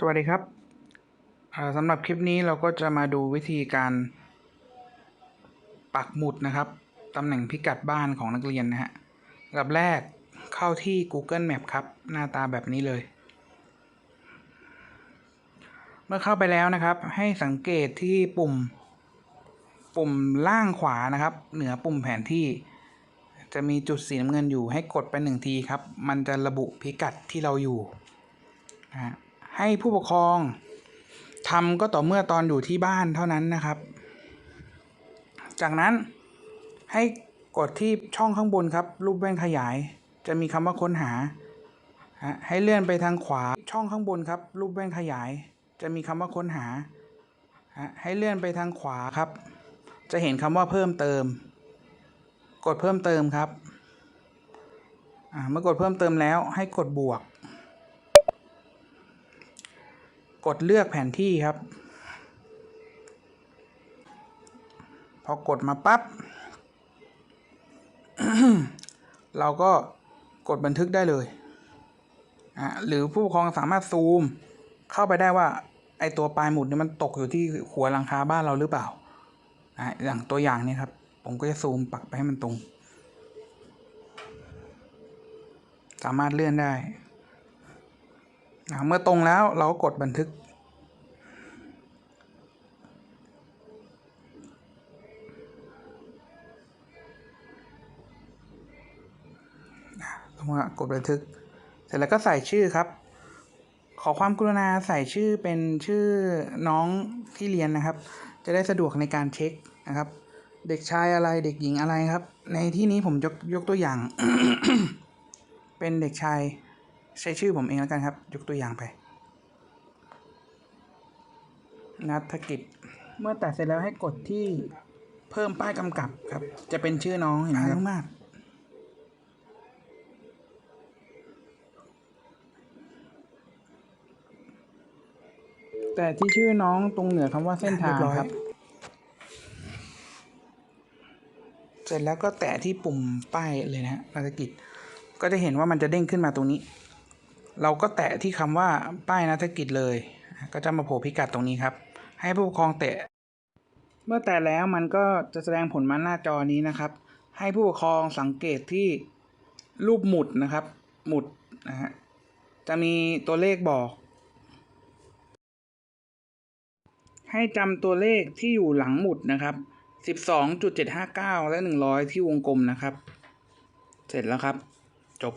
สวัสดีครับสำหรับคลิปนี้เราก็จะมาดูวิธีการปักหมุดนะครับตำแหน่งพิกัดบ้านของนักเรียนนะฮะอันดับแรกเข้าที่ Google Map ครับ หน้าตาแบบนี้เลย เมื่อเข้าไปแล้วนะครับ ให้สังเกตที่ปุ่มปุ่มล่างขวานะครับ เหนือปุ่มแผนที่ จะมีจุดสีน้ำเงินอยู่ให้กดไปหนึ่งทีครับ มันจะระบุพิกัดที่เราอยู่นะฮะ ให้ผู้ปกครองทำก็ต่อเมื่อตอนอยู่ที่บ้านเท่านั้นนะครับ จากนั้นให้กดที่ช่องข้างบนครับ รูปแว่นขยาย จะมีคำว่าค้นหาฮะให้เลื่อนไปทางขวาช่องข้างบนครับ รูปแว่นขยาย จะมีคำว่าค้นหาฮะให้เลื่อนไปทางขวาครับ จะเห็นคำว่าเพิ่มเติม กดเพิ่มเติมครับเมื่อกดเพิ่มเติมแล้วให้กดบวก กดเลือกแผนที่ครับ พอกดมาปั๊บเราก็กดบันทึกได้เลยอะหรือผู้ปกครองสามารถซูม เข้าไปได้ว่า ไอตัวปลายหมุดเนี่ยมันตกอยู่ที่หัวหลังคาบ้านเราหรือเปล่าอะอย่างตัวอย่างนี่ยครับ ผมก็จะซูมปักไปให้มันตรง สามารถเลื่อนได้ อะเมื่อตรงแล้วเราก็กดบันทึกผมว่ากดบันทึก เสร็จแล้วก็ใส่ชื่อครับ ขอความกรุณาใส่ชื่อเป็นชื่อน้องที่เรียนนะครับ จะได้สะดวกในการเช็คนะครับ เด็กชายอะไรเด็กหญิงอะไรครับ ในที่นี้ผมยกยกตัวอย่าง เป็นเด็กชาย ใช้ชื่อผมเองแล้วกันครับ ยกตัวอย่างไป นัฐกิจ เมื่อตัดเสร็จแล้วให้กดที่เพิ่มป้ายกำกับครับ จะเป็นชื่อน้องเห็นไหมครับมากแต่ที่ชื่อน้องตรงเหนือคำว่าเส้นทางครับ เสร็จแล้วก็แตะที่ปุ่มป้ายเลยนะฮะภารกิจ ก็จะเห็นว่ามันจะเด้งขึ้นมาตรงนี้ เราก็แตะที่คำว่าป้ายนักธุรกิจเลย ก็จะมาโผล่พิกัดตรงนี้ครับ ให้ผู้ปกครองแตะ เมื่อแตะแล้วมันก็จะแสดงผลมาหน้าจอนี้นะครับ ให้ผู้ปกครองสังเกตที่รูปหมุดนะครับ หมุดนะฮะจะมีตัวเลขบอก ให้จำตัวเลขที่อยู่หลังหมุดนะครับ 12.759 และ 100 ที่วงกลมนะครับ เสร็จแล้วครับ จบ